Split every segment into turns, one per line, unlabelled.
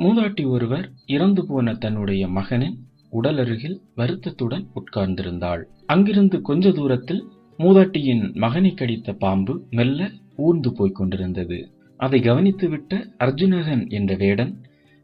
மூதாட்டி ஒருவர் இறந்து போன தன்னுடைய மகனின் உடலருகில் வருத்தத்துடன் உட்கார்ந்திருந்தாள். அங்கிருந்து கொஞ்ச தூரத்தில் மூதாட்டியின் மகனை கடித்த பாம்பு மெல்ல ஊர்ந்து போய்க் கொண்டிருந்தது. அதை கவனித்துவிட்ட அர்ஜுனகன் என்ற வேடன்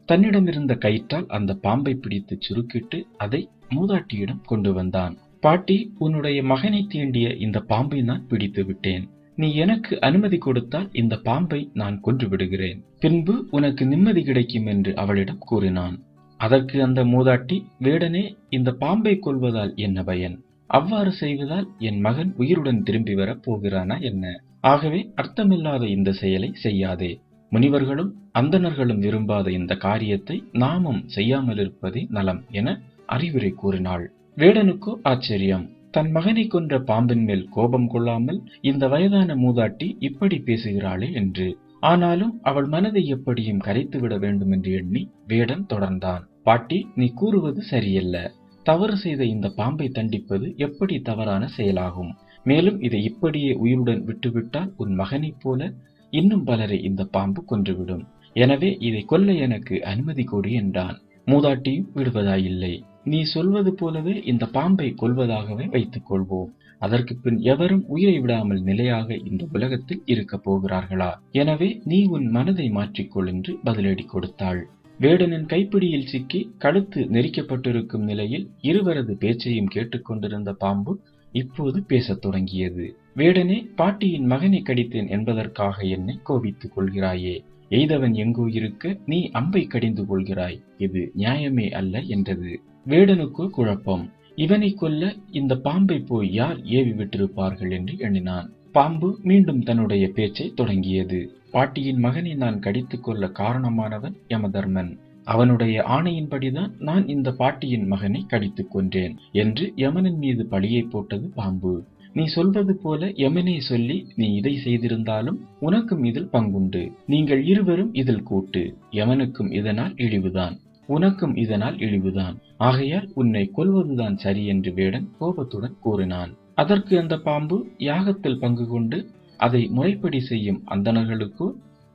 தன்னிடமிருந்த கயிற்றால் அந்த பாம்பை பிடித்து சுருக்கிட்டு அதை மூதாட்டியிடம் கொண்டு வந்தான். பாட்டி உன்னுடைய மகனை தீண்டிய இந்த பாம்பை நான் பிடித்து விட்டேன். நீ எனக்கு அனுமதி கொடுத்தால் இந்த பாம்பை நான் கொன்று விடுகிறேன் பின்பு உனக்கு நிம்மதி கிடைக்கும் என்று அவளிடம் கூறினான். அதற்கு அந்த மூதாட்டி வேடனே இந்த பாம்பை கொல்வதால் என்ன பயன்? அவ்வாறு செய்வதால் என் மகன் உயிருடன் திரும்பி வரப் போகிறானா என்ன? ஆகவே அர்த்தமில்லாத இந்த செயலை செய்யாதே. முனிவர்களும் அந்தணர்களும் விரும்பாத இந்த காரியத்தை நாமும் செய்யாமல் இருப்பதே நலம் என அறிவுரை கூறினாள். வேடனுக்கோ ஆச்சரியம். தன் மகனை கொன்ற பாம்பின் மேல் கோபம் கொள்ளாமல் இந்த வயதான மூதாட்டி இப்படி பேசுகிறாளே என்று. ஆனாலும் அவள் மனதை எப்படியும் கரைத்துவிட வேண்டும் என்று எண்ணி வேடன் தொடர்ந்தான். பாட்டி நீ கூறுவது சரியல்ல. தவறு செய்த இந்த பாம்பை தண்டிப்பது எப்படி தவறான செயலாகும்? மேலும் இதை இப்படியே உயிருடன் விட்டுவிட்டால் உன் மகனைப் போல இன்னும் பலரை இந்த பாம்பு கொன்றுவிடும். எனவே இதை கொல்ல எனக்கு அனுமதி கொடு என்றான். மூதாட்டியும் விடுவதாயில்லை. நீ சொல்வது போலவே இந்த பாம்பை கொல்வதாகவே வைத்துக் கொள்வோம் அதற்கு பின் எவரும் உயிரை விடாமல் நிலையாக இந்த உலகத்தில் இருக்கப் போகிறார்களா? எனவே நீ உன் மனதை மாற்றிக்கொள் என்று பதிலடி கொடுத்தாள். வேடனின் கைப்பிடியில் சிக்கி கழுத்து நெரிக்கப்பட்டிருக்கும் நிலையில் இருவரது பேச்சையும் கேட்டுக்கொண்டிருந்த பாம்பு இப்போது பேசத் தொடங்கியது. வேடனே பாட்டியின் மகனை கடித்தேன் என்பதற்காக என்னை கோபித்துக் கொள்கிறாயே. எய்தவன் எங்கோ இருக்க நீ அம்பை கடிந்து கொள்கிறாய். இது நியாயமே அல்ல என்றது. வேடனுக்கு குழப்பம். இவனை கொல்ல இந்த பாம்பை போய் யார் ஏவி விட்டிருப்பார்கள் என்று எண்ணினான். பாம்பு மீண்டும் தன்னுடைய பேச்சை தொடங்கியது. பாட்டியின் மகனை நான் கடித்துக் கொள்ள காரணமானவன் யமதர்மன். அவனுடைய ஆணையின்படிதான் நான் இந்த பாட்டியின் மகனை கடித்துக் கொன்றேன் என்று யமனின் மீது பழியை போட்டது பாம்பு. நீ சொல்வது போல யமனே சொல்லி நீ இதை செய்திருந்தாலும் உனக்கும் இதில் பங்குண்டு. நீங்கள் இருவரும் இதில் கூட்டு. யமனுக்கும் இதனால் இழிவுதான். உனக்கும் இதனால் இழிவுதான். ஆகையால் உன்னை கொல்வதுதான் சரி என்று வேடன் கோபத்துடன் கூறினான். அதற்கு அந்த பாம்பு யாகத்தில் பங்கு கொண்டு அதை முறைப்படி செய்யும் அந்தணர்களுக்கோ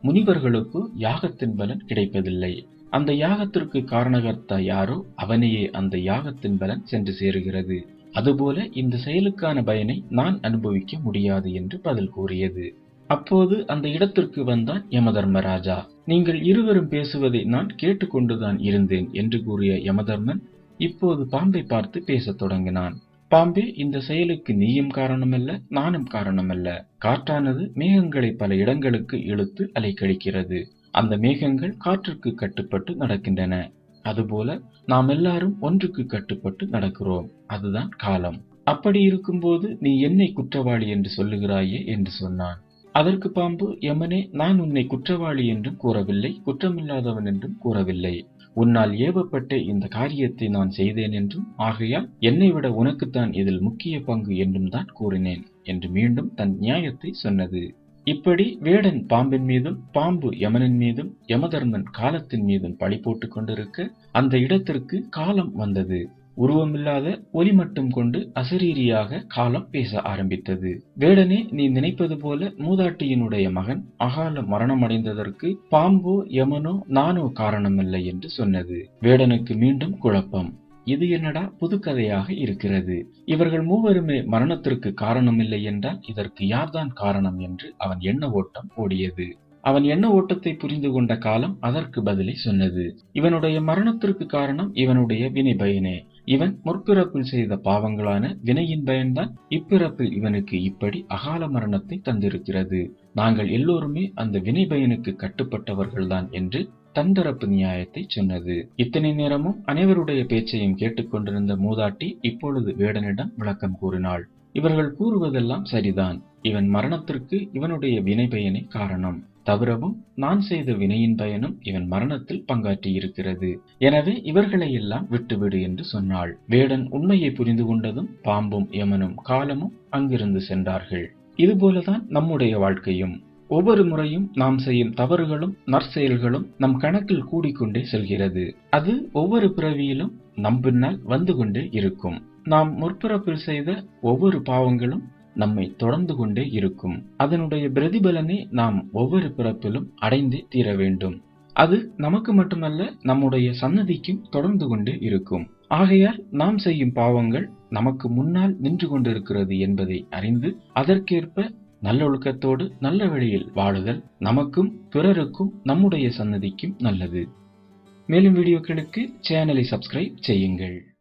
முனிவர்களுக்கோ யாகத்தின் பலன் கிடைப்பதில்லை. அந்த யாகத்திற்கு காரணகர்த்தா யாரோ அவனையே அந்த யாகத்தின் பலன் சென்று சேருகிறது. அதுபோல இந்த செயலுக்கான பயனை நான் அனுபவிக்க முடியாது என்று பதில் கூறியது. அப்போது அந்த இடத்திற்கு வந்தான் யமதர்மராஜா. நீங்கள் இருவரும் பேசுவதை நான் கேட்டுக்கொண்டுதான் இருந்தேன் என்று கூறிய யமதர்மன் இப்போது பாம்பை பார்த்து பேசத் தொடங்கினான். பாம்பே இந்த செயலுக்கு நீயும் காரணமல்ல நானும் காரணமல்ல. காற்றானது மேகங்களை பல இடங்களுக்கு இழுத்து அலைக்கழிக்கிறது. அந்த மேகங்கள் காற்றுக்கு கட்டுப்பட்டு நடக்கின்றன. அதுபோல நாம் எல்லாரும் ஒன்றுக்கு கட்டுப்பட்டு நடக்கிறோம். அதுதான் காலம். அப்படி இருக்கும்போது நீ என்னை குற்றவாளி என்று சொல்லுகிறாயே என்று சொன்னான். அதற்கு பாம்பு யமனே நான் உன்னை குற்றவாளி என்றும் கூறவில்லை குற்றமில்லாதவன் என்றும் கூறவில்லை. உன்னால் ஏவப்பட்ட இந்த காரியத்தை நான் செய்தேன் என்றும் ஆகையால் என்னை விட உனக்குத்தான் இதில் முக்கிய பங்கு என்றும் தான் கூறினேன் என்று மீண்டும் தன் நியாயத்தை சொன்னது. இப்படி வேடன் பாம்பின் மீதும் பாம்பு யமனின் மீதும் யமதர்மன் காலத்தின் மீதும் பழி போட்டுக் கொண்டிருக்க அந்த இடத்திற்கு காலம் வந்தது. உருவமில்லாத ஒலி மட்டும் கொண்டு அசரீரியாக காலம் பேச ஆரம்பித்தது. வேடனே நீ நினைப்பது போல மூதாட்டியினுடைய மகன் அகால மரணமடைந்ததற்கு பாம்போ யமனோ நானோ காரணமில்லை என்று சொன்னது. வேடனுக்கு மீண்டும் குழப்பம். இது என்னடா புதுக்கதையாக இருக்கிறது? இவர்கள் மூவருமே மரணத்திற்கு காரணமில்லை என்றால் இதற்கு யார்தான் காரணம் என்று அவன் எண்ண ஓட்டம் ஓடியது. அவன் எண்ண ஓட்டத்தை புரிந்து கொண்ட காலம் அதற்கு பதிலை சொன்னது. இவனுடைய மரணத்திற்கு காரணம் இவனுடைய வினை பயனே இவன் முற்பிறப்பில் செய்த பாவங்களான வினையின் பயன்தான் இப்பிறப்பில் இவனுக்கு இப்படி அகால மரணத்தை தந்திருக்கிறது. நாங்கள் எல்லோருமே அந்த வினை பயனுக்கு கட்டுப்பட்டவர்கள்தான் என்று தந்தரப்பு நியாயத்தை சொன்னது. இத்தனை நேரமும் அனைவருடைய பேச்சையும் கேட்டுக்கொண்டிருந்த மூதாட்டி இப்பொழுது வேடனிடம் விளக்கம் கூறினாள். இவர்கள் கூறுவதெல்லாம் சரிதான். இவன் மரணத்திற்கு இவனுடைய வினை பயனே காரணம். தவிரவும் நான் செய்த வினையின் பயனும் இவன் மரணத்தில் பங்காற்றி இருக்கிறது எனவே இவர்களை எல்லாம் விட்டுவிடு என்று சொன்னாள். வேடன் உண்மையை புரிந்து கொண்டதும் பாம்பும் யமனும் காலமும் அங்கிருந்து சென்றார்கள். இதுபோலதான் நம்முடைய வாழ்க்கையும். ஒவ்வொரு முறையும் நாம் செய்யும் தவறுகளும் நற்செயல்களும் நம் கணக்கில் கூடிக்கொண்டே செல்கிறது. அது ஒவ்வொரு பிறவியிலும் நம் பின்னால் வந்து கொண்டே இருக்கும். நாம் முற்பிறப்பில் செய்த ஒவ்வொரு பாவங்களும் நம்மை தொடர்ந்து கொண்டே இருக்கும். அதனுடைய பிரதிபலனை நாம் ஒவ்வொரு பிறப்பிலும் அடைந்தே தீர வேண்டும். அது நமக்கு மட்டுமல்ல நம்முடைய சன்னதிக்கும் தொடர்ந்து கொண்டே இருக்கும். ஆகையால் நாம் செய்யும் பாவங்கள் நமக்கு முன்னால் நின்று கொண்டிருக்கிறது என்பதை அறிந்து அதற்கேற்ப நல்லொழுக்கத்தோடு நல்ல வழியில் வாழுதல் நமக்கும் பிறருக்கும் நம்முடைய சன்னதிக்கும் நல்லது. மேலும் வீடியோக்களுக்கு சேனலை சப்ஸ்கிரைப் செய்யுங்கள்.